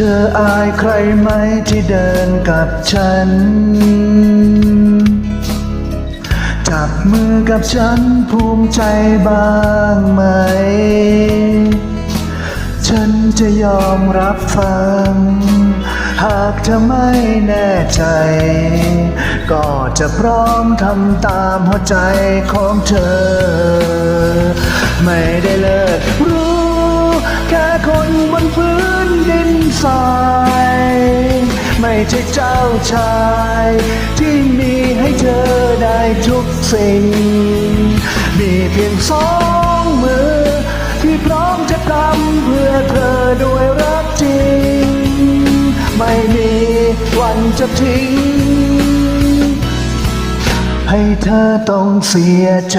เธออายใครไหมที่เดินกับฉัน จับมือกับฉันภูมิใจบ้างไหม ฉันจะยอมรับฟัง หากเธอไม่แน่ใจ ก็จะพร้อมทำตามหัวใจของเธอ ไม่ได้เลิกรู้ ดินทรายไม่ใช่เจ้าชาย ที่มีให้เธอได้ทุกสิ่ง มีเพียงสองมือ ที่พร้อมจะทำเพื่อเธอด้วยรักจริง ไม่มีวันจะทิ้ง ให้เธอต้องเสียใจ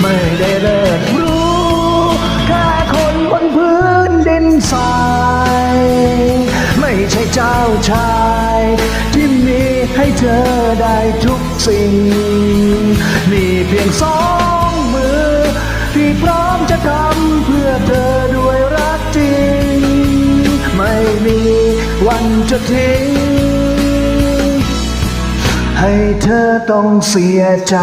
ไม่ได้เลิกรู้แค่คนบนพื้นดินทราย ไม่ใช่เจ้าชาย ที่มีให้เธอได้ทุกสิ่ง มีเพียงสองมือ ที่พร้อมจะทำเพื่อเธอด้วยรักจริง ไม่มีวันจะทิ้งให้เธอต้องเสียใจ